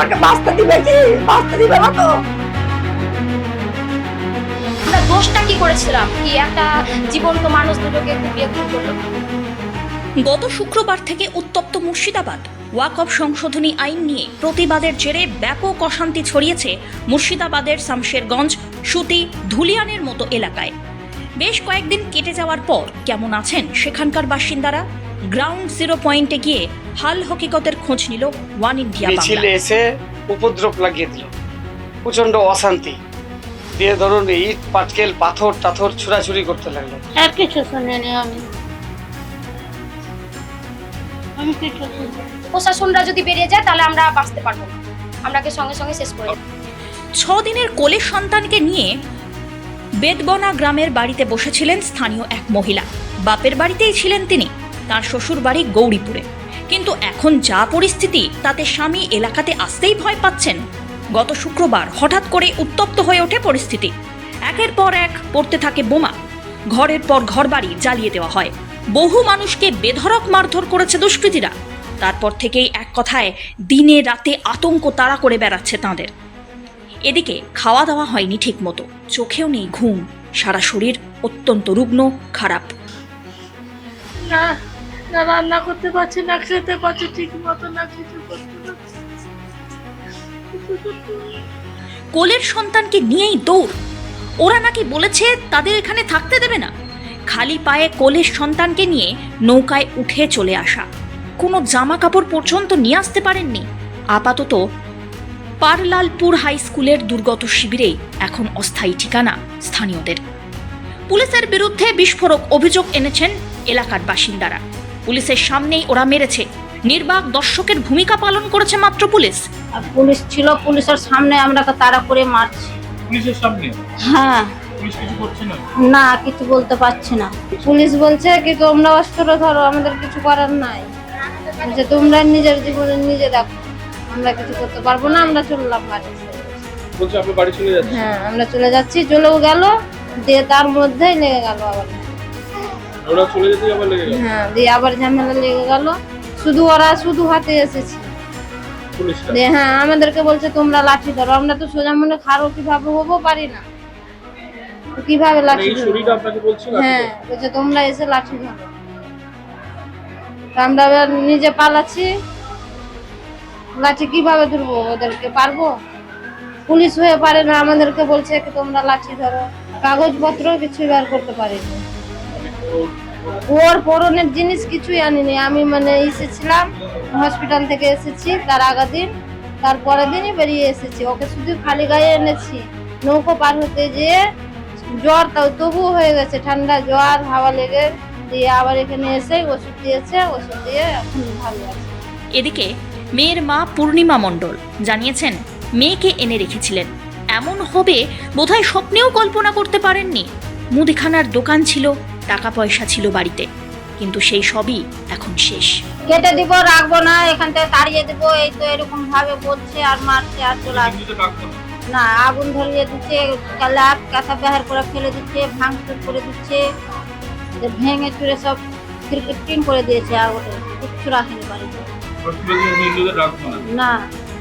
আমাকে বাঁচতে দিবে কি বাঁচতে দিবে না তো। আমরা দোষটা কি করেছিলাম? কি একটা জীবন্ত মানুষ দুটোকে একটু বিয়ে করল? গত শুক্রবার থেকে উত্তপ্ত মুর্শিদাবাদ ওয়াকফ সংশোধনী আইন নিয়ে প্রতিবাদের জেরে ব্যাপক অশান্তি ছড়িয়েছে মুর্শিদাবাদের শামশেরগঞ্জ সুতি ধুলিয়ানের মতো এলাকায়। বেশ কয়েকদিন কেটে যাওয়ার পর কেমন আছেন সেখানকার বাসিন্দারা? গ্রাউন্ড জিরো পয়েন্টে গিয়ে হাল হকিকতের খোঁজ নিল ওয়ান ইন্ডিয়া মিছিল বাংলা এসে উপদ্রব লাগিয়ে দিল। প্রচণ্ড অশান্তি। দিয়ে ধরুন ইট পাটকেল পাথর টাথর ছুড়াছুড়ি করতে লাগল। আর কিছু শুনিনি আমি। আমি কিছু প্রশাসনরা যদি বেরিয়ে যায় তাহলে আমরা বাঁচতে পারব না। আমরাকে সঙ্গে সঙ্গে শেষ করে। ছ দিনের কোলের সন্তানকে নিয়ে বেদবনা গ্রামের বাড়িতে বসেছিলেন স্থানীয় এক মহিলা। বাপের বাড়িতেই ছিলেন তিনি। তার শ্বশুর বাড়ি গৌরীপুরে। কিন্তু এখন যা পরিস্থিতি, তাতে স্বামী এলাকাতে আসতেই ভয় পাচ্ছেন। গত শুক্রবার হঠাৎ করে উত্তপ্ত হয়ে ওঠে পরিস্থিতি। একের পর এক পড়তে থাকে বোমা। ঘরের পর ঘরবাড়ি জ্বালিয়ে দেওয়া হয়। বহু মানুষকে বেধড়ক মারধর করেছে দুষ্কৃতীরা। তারপর থেকেই এক কথায় দিনে রাতে আতঙ্ক তাড়া করে বেড়াচ্ছে তাঁদের। এদিকে খাওয়া দাওয়া হয়নি ঠিকমতো। চোখেও নেই ঘুম। সারা শরীর অত্যন্ত রুগ্ন, খারাপ। না রান্না করতে পারছি না, খেতে পারছি ঠিক মতো না, কিছু করতে। কোলের সন্তানকে নিয়েই দৌড়। ওরা নাকি বলেছে তাদের এখানে থাকতে দেবে না। খালি পায়ে কোলের সন্তানকে নিয়ে নৌকায় উঠে চলে আসা। কোনো জামা কাপড় পর্যন্ত নিয়ে আসতে পারেননি। আপাতত পারলালপুর হাই স্কুলের দুর্গত শিবিরেই এখন অস্থায়ী ঠিকানা স্থানীয়দের। পুলিশের বিরুদ্ধে বিস্ফোরক অভিযোগ এনেছেন এলাকার বাসিন্দারা। পুলিশের সামনেই ওরা মেরেছে। নির্বাক দর্শকের ভূমিকা পালন করেছে মাত্র পুলিশ। আর পুলিশ ছিল পুলিশের সামনে আমরা তাড়া করে মারছি। পুলিশের সামনে? হ্যাঁ। পুলিশ কিছু করছে না? না কিছু বলতে পারছি না। পুলিশ বলছে কি তোমরা অস্ত্র ধরো আমাদের কিছু করার নাই। বলছে তোমরা নিজের জীবনে নিজে দেখো। আমরা কিছু করতে পারব না আমরা চললাম বাড়ি বলছে আপনি বাড়ি চলে যাচ্ছেন? হ্যাঁ আমরা চলে যাচ্ছি। চলেও গেল দিয়ে তার মধ্যেই লেগে গেল আবার। ওরা চলে যেতে আবার লেগে গেল? হ্যাঁ দিয়ে আবার ঝামেলা লেগে গেল। শুধু ওরা শুধু হাতে এসেছে। দিয়ে হ্যাঁ আমাদেরকে বলছে তোমরা লাঠি ধরো। আমরা তো সোজা মনে খারো কীভাবে হব পারি না। কীভাবে মানে লাঠি হ্যাঁ বলছে তোমরা এসে লাঠি ধরো। আমরা এবার নিজে পালাচ্ছি। লাঠি কীভাবে ধরবো? ওদেরকে পারব? পুলিশ হয়ে পারে না আমাদেরকে বলছে তোমরা লাঠি ধরো। কাগজপত্র কিছু বের করতে পারিনি। ওর পরনের জিনিস কিছুই আনিনি। আমি মানে এসেছিলাম হসপিটাল থেকে এসেছি তার আগা দিন। তারপরের দিনই বেরিয়ে এসেছি। ওকে শুধু খালি গায়ে এনেছি। নৌকো পার হতে যেয়ে জ্বর তাও তবুও হয়ে গেছে, ঠান্ডা জ্বর, হাওয়া লেগে দিয়ে আবার এখানে এসে ওষুধ দিয়েছে, ওষুধ দিয়ে এখন ভালো আছে। এদিকে মেয়ের মা পূর্ণিমা মণ্ডল জানিয়েছেন, মেয়েকে এনে রেখেছিলেন। এমন হবে, বোধহয় স্বপ্নেও কল্পনা করতে পারেননি। মুদিখানার দোকান ছিল টাকা পয়সা ছিল বাড়িতে কিন্তু সেই সবই এখন শেষ। কেটে দিব রাখব না এখান থেকে তাড়িয়ে দিব এই তো এরকম ভাবে বলছে আর মারছে আর চলে আসছে। না। আগুন ধরিয়ে দিচ্ছে কালাপ কাঁথা বেহার করে ফেলে দিচ্ছে ভাঙচুর করে দিচ্ছে ভেঙে চুরে সব ক্রিকেটিং করে দিয়েছে আগুনে কিচ্ছু রাখেনি বাড়িতে। না। না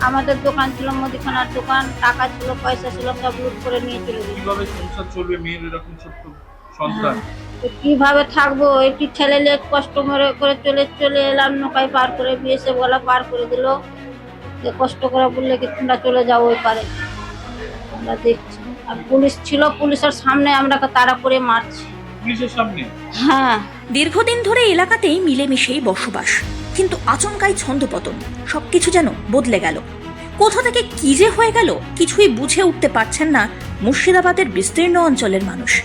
আমাদের দোকান ছিল মুদিখানার দোকান টাকা ছিল পয়সা ছিল সব লুট করে নিয়ে চলে গেছে। কীভাবে সংসার চলবে মেয়ের এরকম ছোট্ট সন্তান? তো কীভাবে থাকব? একটি ছেলে লেট কষ্ট করে করে চলে চলে এলাম নৌকায় পার করে বিএসএফ গলা পার করে দিল। যে কষ্ট করে বললে কি তোমরা চলে যাও ওই পারে? আমরা দেখছি। আর পুলিশ ছিল পুলিশের সামনে আমরা তাড়া করে মারছি। পুলিশের সামনে? হ্যাঁ। দীর্ঘদিন ধরে এলাকাতেই মিলেমিশেই বসবাস। কিন্তু আচমকাই ছন্দপতন। সবকিছু যেন বদলে গেল। কোথা থেকে কি যে হয়ে গেল কিছুই বুঝে উঠতে পারছেন না মুর্শিদাবাদের বিস্তীর্ণ অঞ্চলের মানুষ।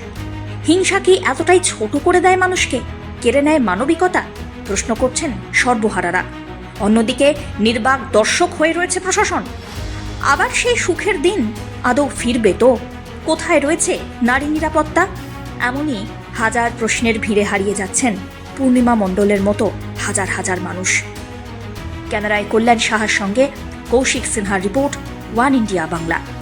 হিংসা কি এতটাই ছোট করে দেয় মানুষকে? কেড়ে নেয় মানবিকতা? প্রশ্ন করছেন সর্বহারারা। অন্যদিকে নির্বাক দর্শক হয়ে রয়েছে প্রশাসন। আবার সেই সুখের দিন আদৌ ফিরবে তো? কোথায় রয়েছে নারী নিরাপত্তা? এমনই হাজার প্রশ্নের ভিড়ে হারিয়ে যাচ্ছেন পূর্ণিমা মণ্ডলের মতো হাজার হাজার মানুষ। ক্যামেরায় কল্যাণ সাহার সঙ্গে কৌশিক সিনহার রিপোর্ট ওয়ান ইন্ডিয়া বাংলা।